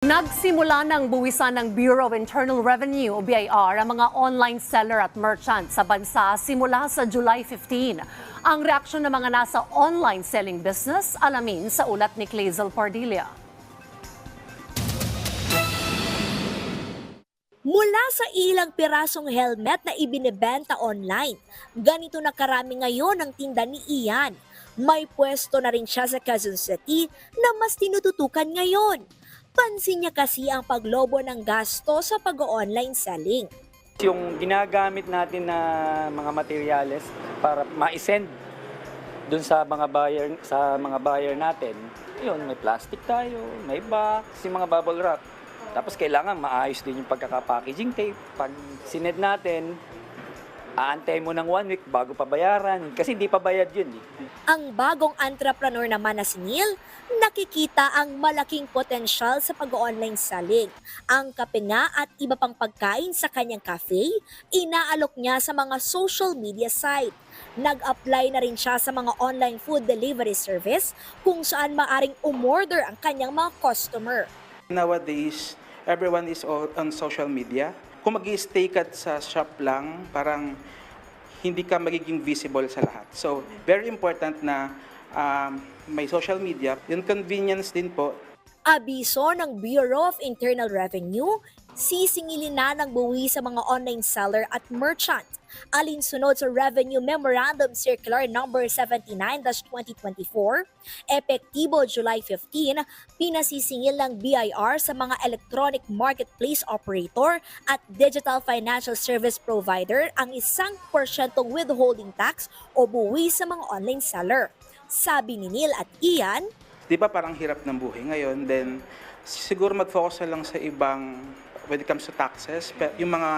Nagsimula ng buwisan ng Bureau of Internal Revenue o BIR ang mga online seller at merchant sa bansa simula sa July 15. Ang reaksyon ng mga nasa online selling business alamin sa ulat ni Clazel Pardilla. Mula sa ilang pirasong helmet na ibinebenta online, ganito na karami ngayon ang tinda ni Ian. May pwesto na rin siya sa Quezon City na mas tinututukan ngayon. Pansin niya kasi ang paglobo ng gasto sa pag-online selling. Yung ginagamit natin na mga materyales para ma-send dun sa mga buyer sa mga buyer natin. Yun, may plastic tayo, may box, yung mga bubble wrap. Tapos kailangan maayos din yung pagkaka-packaging tape. Pag sined natin, aantay mo ng one week bago pa bayaran. Kasi hindi pa bayad yun. Eh. Ang bagong entrepreneur naman na si Neil, nakikita ang malaking potensyal sa pag-online selling. Ang kape nga at iba pang pagkain sa kanyang cafe, inaalok niya sa mga social media site. Nag-apply na rin siya sa mga online food delivery service kung saan maaring umorder ang kanyang mga customer. Nowadays, everyone is on social media. Kung mag stay ka sa shop lang, parang hindi ka magiging visible sa lahat. So, very important na um, may social media. Yung convenience din po, Abiso ng Bureau of Internal Revenue, sisingilin na ng buwi sa mga online seller at merchant. Alinsunod sa Revenue Memorandum Circular No. 79-2024, epektibo July 15, pinasisingil ng BIR sa mga electronic marketplace operator at digital financial service provider ang isang porsyentong withholding tax o buwi sa mga online seller. Sabi ni Neil at Ian, di ba parang hirap ng buhay ngayon, then siguro mag-focus na lang sa ibang when it comes to taxes, pe- yung mga,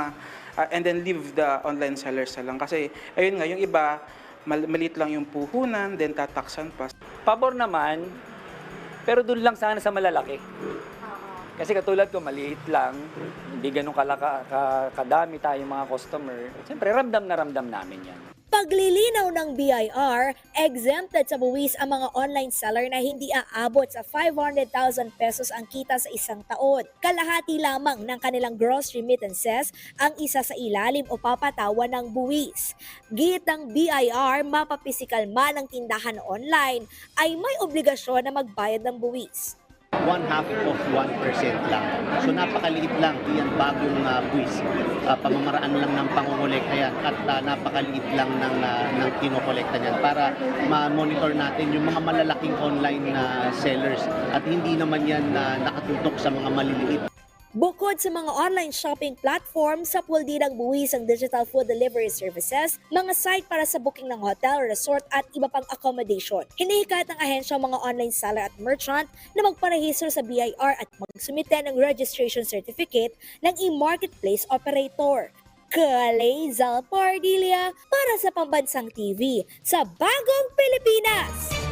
uh, and then leave the online sellers na lang. Kasi, ayun nga, yung iba, mal- maliit lang yung puhunan, then tataksan pa. Pabor naman, pero dun lang sana sa malalaki. Kasi katulad ko, maliit lang, hindi ganun kalaka, ka, kadami tayong mga customer. Siyempre, ramdam na ramdam namin yan. Paglilinaw ng BIR, exempted sa buwis ang mga online seller na hindi aabot sa 500,000 pesos ang kita sa isang taon. Kalahati lamang ng kanilang gross remittances ang isa sa ilalim o papatawa ng buwis. Git ng BIR, mapapisikal man ang tindahan online, ay may obligasyon na magbayad ng buwis. One half of 1% lang. So napakaliit lang, yan bagong uh, buwis. Uh, pamamaraan lang ng pangongolekta yan at uh, napakaliit lang ng, uh, ng kinokolekta niyan para ma-monitor natin yung mga malalaking online na sellers. At hindi naman yan uh, nakatutok sa mga maliliit Bukod sa mga online shopping platform, sa pool din ang buwis ang digital food delivery services, mga site para sa booking ng hotel, resort at iba pang accommodation. Hinihikayat ng ahensya ang mga online seller at merchant na magparehistro sa BIR at magsumite ng registration certificate ng e-marketplace operator. Kalezal Pardilia para sa Pambansang TV sa Bagong Pilipinas!